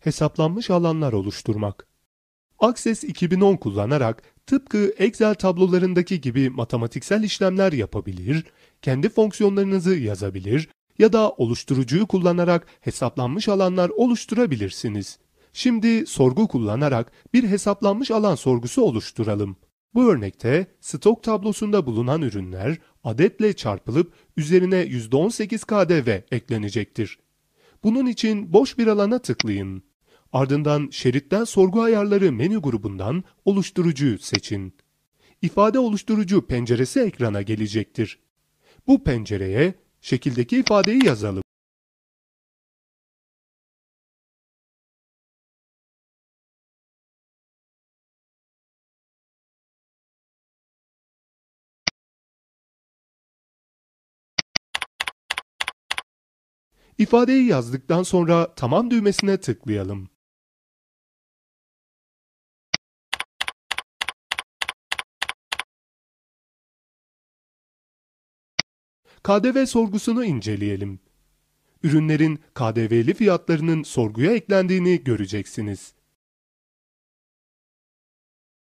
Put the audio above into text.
hesaplanmış alanlar oluşturmak. Access 2010 kullanarak tıpkı Excel tablolarındaki gibi matematiksel işlemler yapabilir, kendi fonksiyonlarınızı yazabilir ya da oluşturucuyu kullanarak hesaplanmış alanlar oluşturabilirsiniz. Şimdi sorgu kullanarak bir hesaplanmış alan sorgusu oluşturalım. Bu örnekte stok tablosunda bulunan ürünler adetle çarpılıp üzerine %18 KDV eklenecektir. Bunun için boş bir alana tıklayın. Ardından şeritten sorgu ayarları menü grubundan oluşturucuyu seçin. İfade oluşturucu penceresi ekrana gelecektir. Bu pencereye şekildeki ifadeyi yazalım. İfadeyi yazdıktan sonra tamam düğmesine tıklayalım. KDV sorgusunu inceleyelim. Ürünlerin KDV'li fiyatlarının sorguya eklendiğini göreceksiniz.